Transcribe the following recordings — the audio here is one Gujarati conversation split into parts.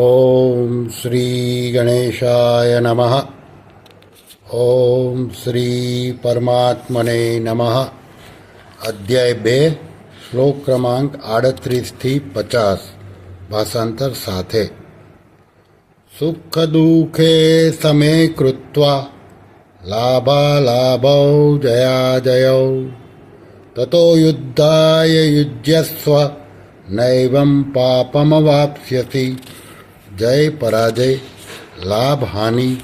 ॐ श्रीगणेशाय नमः ॐ શ્રીપરમાત્મને નમઃ અધ્યાય બે શ્લોક ક્રમાંક આડત્રીસથી પચાસ ભાષાંતર સાથે સુખ દુઃખે સમે કૃત્વા લાભાલાભૌ જયાજયૌ તતો યુદ્ધાય યુજ્યસ્વ નૈવં પાપમવાપ્સ્યસી જય પરાજય, લાભ, હાનિ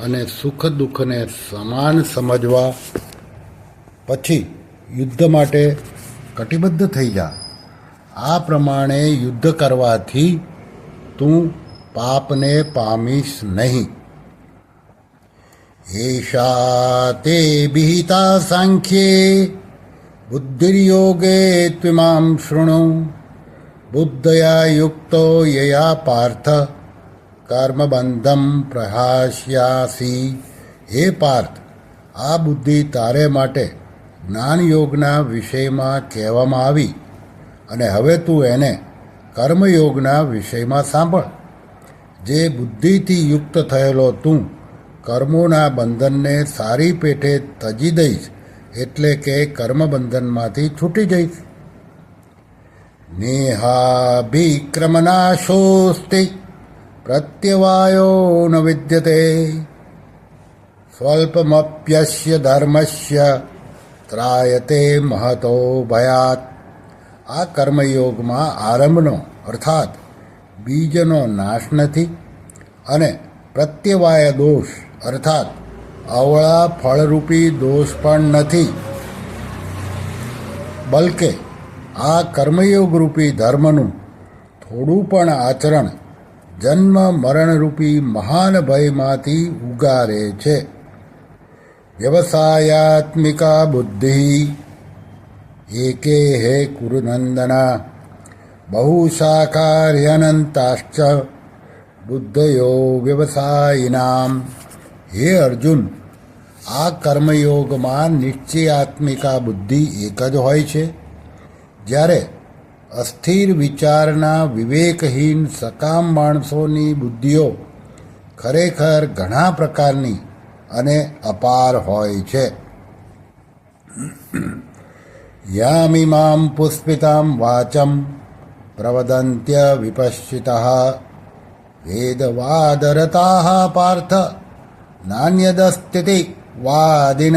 અને સુખ દુઃખને સમાન સમજવા પછી યુદ્ધ માટે કટિબદ્ધ થઈ જા. આ પ્રમાણે યુદ્ધ કરવાથી તું પાપને પામીશ નહીં. એષા તે વિહિતા સાંખ્યે, બુદ્ધિર્યોગે ત્વિમામ શૃણુ. બુદ્ધયા યુક્તો યયા પાર્થ. કર્મબંધમ પ્રહાસ્યાસી। હે પાર્થ, આ બુદ્ધિ તારે માટે જ્ઞાન યોગના વિષયમાં કહેવામાં આવી અને હવે તું એને કર્મયોગના વિષયમાં સાંભળ. જે બુદ્ધિથી યુક્ત થયેલો તું કર્મોના બંધનને સારી પેઠે તજી દઈશ એટલે કે કર્મબંધનમાંથી છૂટી જઈશ. નેહાભિક્રમનાશોસ્તિ પ્રત્યવાયો ન વિદ્યતે સ્વલ્પમપ્યસ્ય ધર્મસ્ય ત્રાયતે મહતો ભયાત આ કર્મયોગમાં આરંભનો અર્થાત બીજનો નાશ નથી અને પ્રત્યવાય દોષ અર્થાત અવળા ફળરૂપી દોષ પણ નથી બલકે આ કર્મયોગરૂપી ધર્મનું થોડું પણ આચરણ જન્મ મરણરૂપી મહાન ભયમાંથી ઉગારે છે. વ્યવસાયાત્મિકા બુદ્ધિ. એકે હે કુરુનંદના. બહુશાખાર્યનંતાશ્ચ બુદ્ધયો વ્યવસાયિનામ. હે અર્જુન, આ કર્મયોગમાં નિશ્ચયાત્મિકા બુદ્ધિ એક જ હોય છે. જ્યારે અસ્થિર વિચારના વિવેકહીન સકામ માણસોની બુદ્ધિઓ ખરેખર ઘણા પ્રકારની અને અપાર હોય છે. યામિમામ પુષ્પિતામ વાચમ પ્રવદંત્ય વિપશ્ચિતા વેદવાદરતા પાર્થ નાન્યદસ્થિતિ વાદિન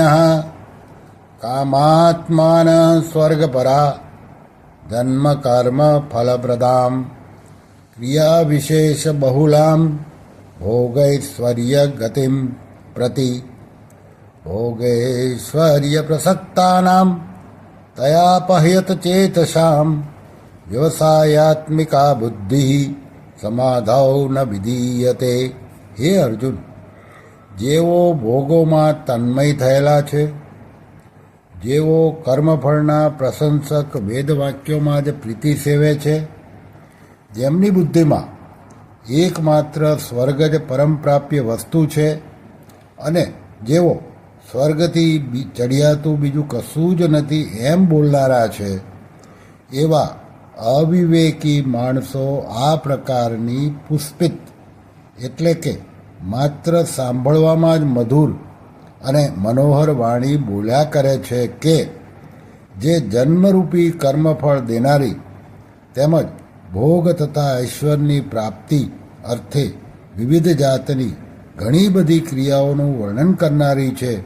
કામાત્માન સ્વર્ગપરા જન્મ કર્મ ફલપ્રદામ ક્રિયા વિશેષ બહુલામ ભોગૈશ્વર્ય ગતિમ પ્રતિ ભોગૈશ્વર્ય પ્રસક્તાનામ તયા પહ્યત ચેતસામ વ્યવસાયાત્મિકા બુદ્ધિ સમાધૌ ન વિધીયતે હે અર્જુન જેઓ ભોગોમાં તન્મય થયેલા છે જેઓ કર્મફળના પ્રશંસક વેદવાક્યોમાં જ પ્રીતિ સેવે છે, જેમની બુદ્ધિમાં એકમાત્ર સ્વર્ગ જ પરમપ્રાપ્ય વસ્તુ છે અને જેઓ સ્વર્ગથી ચડિયાતું બીજું કશું જ નથી એમ બોલનારા છે, એવા અવિવેકી માણસો આ પ્રકારની પુષ્પિત એટલે કે માત્ર સાંભળવામાં જ મધુર અને મનોહર વાણી બોલ્યા કરે છે કે, જે જન્મરૂપી કર્મફળ દેનારી તેમજ ભોગ તથા ઐશ્વરની પ્રાપ્તિ અર્થે વિવિધ જાતની ઘણી બધી ક્રિયાઓનું વર્ણન કરનારી છે,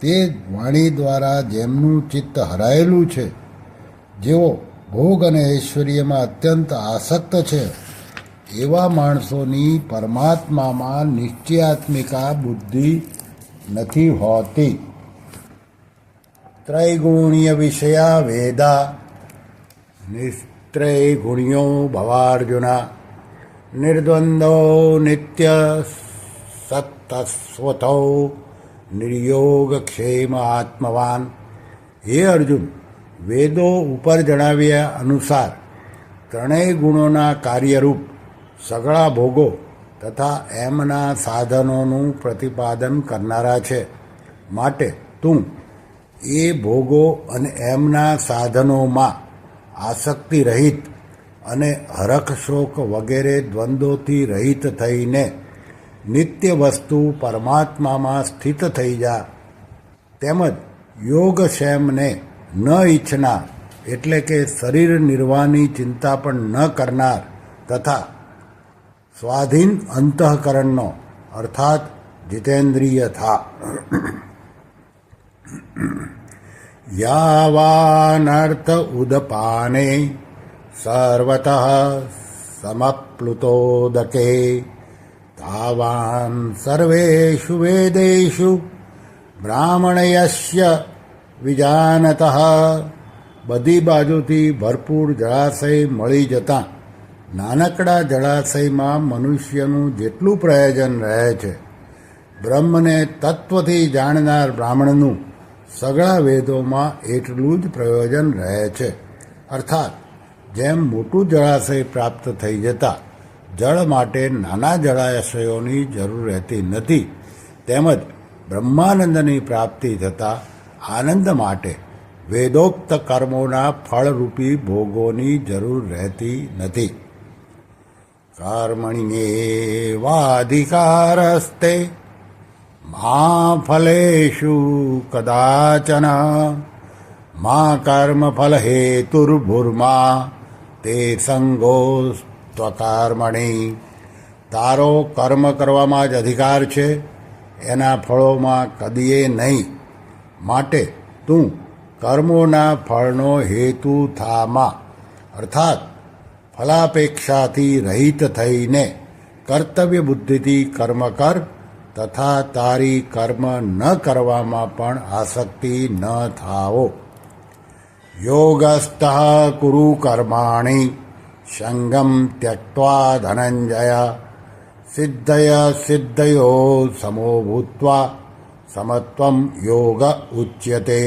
તે વાણી દ્વારા જેમનું ચિત્ત હરાયેલું છે, જેઓ ભોગ અને ઐશ્વર્યમાં અત્યંત આસક્ત છે, એવા માણસોની પરમાત્મામાં નિશ્ચયાત્મિકા બુદ્ધિ નથી હોતી. ત્રૈગુણ્ય વિષયા વેદા. નિસ્ત્રૈગુણ્યો ભવાર્જુના. નિર્દ્વંદો નિત્ય સત્તસ્વથો. નિર્યોગક્ષેમ આત્મવાન. હે અર્જુન, વેદો ઉપર જણાવ્યા અનુસાર ત્રણેય ગુણોના કાર્યરૂપ સગળા ભોગો તથા એમના સાધનોનું પ્રતિપાદન કરનારા છે. માટે તું એ ભોગો અને એમના સાધનોમાં આસક્તિ રહિત અને હરખશોક વગેરે દ્વંદ્વોથી રહિત થઈને નિત્ય વસ્તુ પરમાત્મામાં સ્થિત થઈ જા. તેમજ યોગક્ષેમને ન ઈચ્છનાર એટલે કે શરીર નિર્વાહની ચિંતા પણ ન કરનાર તથા સ્વાધીન અંતઃકરણનો, અર્થાત જીતેન્દ્રિય થા યાવાનર્થ ઉદપાને સર્વત સમપ્લુતોદકે. તાવાન સર્વેષુ વેદેશુ બ્રાહ્મણયસ્ય વિજાનત. બધી બાજુથી ભરપૂર જળાશય મળી જતાં નાનકડા જળાશયમાં મનુષ્યનું જેટલું પ્રયોજન રહે છે, બ્રહ્મને તત્વથી જાણનાર બ્રાહ્મણનું સગળા વેદોમાં એટલું જ પ્રયોજન રહે છે. અર્થાત, જેમ મોટું જળાશય પ્રાપ્ત થઈ જતાં જળ માટે નાના જળાશયોની જરૂર રહેતી નથી, તેમજ બ્રહ્માનંદની પ્રાપ્તિ થતાં આનંદ માટે વેદોક્ત કર્મોના ફળરૂપી ભોગોની જરૂર રહેતી નથી. કર્મણ્યેવાધિકારસ્તે મા फलेषु મા કર્મફલ હેતુર્ભુર્મા તે સંગોસ્ત્વકર્મણી તારો કર્મ કરવામાં જ અધિકાર છે। એના ફળોમાં કદીએ નહીં। માટે તું કર્મોના ફળનો હેતુ થામાં। અર્થાત ફલાપેક્ષાથી રહિત થઈને કર્તવ્ય બુદ્ધિથી કર્મ કર તથા તારી કર્મ ન કરવામાં પણ આસક્તિ ન થાવો યોગસ્થ કુરુ કર્માણી સંગમ ત્યક્વા ધનંજય સિદ્ધય સિદ્ધયો સમો ભૂત્વા સમત્વમ યોગ ઉચ્યતે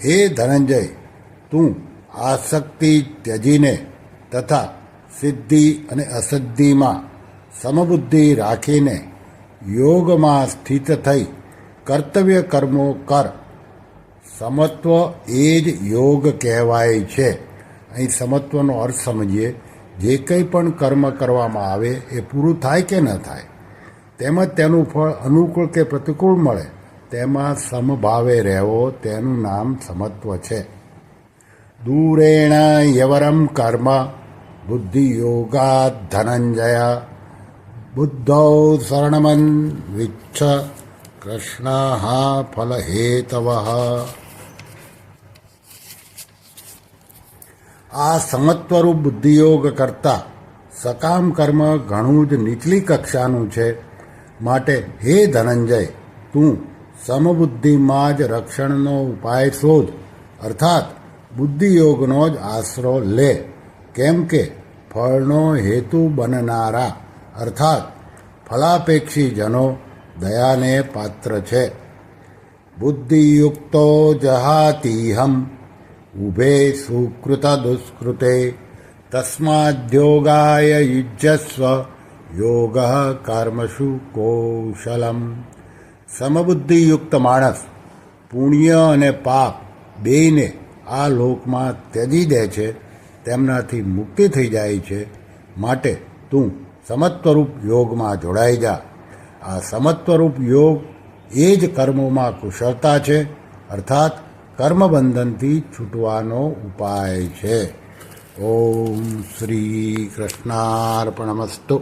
હે ધનંજય તું આસક્તિ ત્યજીને તથા સિદ્ધિ અને અસિદ્ધિમાં સમબુદ્ધિ રાખીને યોગમાં સ્થિત થઈ કર્તવ્ય કર્મો કર. સમત્વ એ જ યોગ કહેવાય છે. અહીં સમત્વનો અર્થ સમજીએ, જે કંઈ પણ કર્મ કરવામાં આવે એ પૂરું થાય કે ન થાય તેમજ તેનું ફળ અનુકૂળ કે પ્રતિકૂળ મળે, તેમાં સમભાવે રહેવો, તેનું નામ સમત્વ છે. દૂરેણ યવરમ કર્મ બુદ્ધિયોગાત ધનંજય બુદ્ધૌ શરણમન વિચ્છ કૃષ્ણ ફલહેતવ આ સમત્વરૂપ બુદ્ધિયોગ કરતા સકામ કર્મ ઘણું જ નીચલી કક્ષાનું છે માટે હે ધનંજય તું સમબુદ્ધિમાં જ રક્ષણનો ઉપાય શોધ અર્થાત બુદ્ધિયોગનો જ આશરો લે. કેમ કે ફળનો હેતુ બનનારા, અર્થાત ફલાપેક્ષી જનો દયાને પાત્ર છે. બુદ્ધિયુક્તો જહાતિહમ, ઉભે સુકૃત દુષ્કૃતે તસ્માદ્યોગાય યુજ્યસ્વ યોગ કર્મશુ કૌશલમ. સમબુદ્ધિયુક્ત માણસ પુણ્ય અને પાપ બેયને આ લોકમાં ત્યજી દે છે, તેમનાથી મુક્તિ થઈ જાય છે. માટે તું સમત્વરૂપ યોગમાં જોડાઈ જા. આ સમત્વરૂપ યોગ એ જ કર્મોમાં કુશળતા છે, અર્થાત કર્મબંધનથી છૂટવાનો ઉપાય છે. ઓમ શ્રી કૃષ્ણાર્પણમસ્તુ.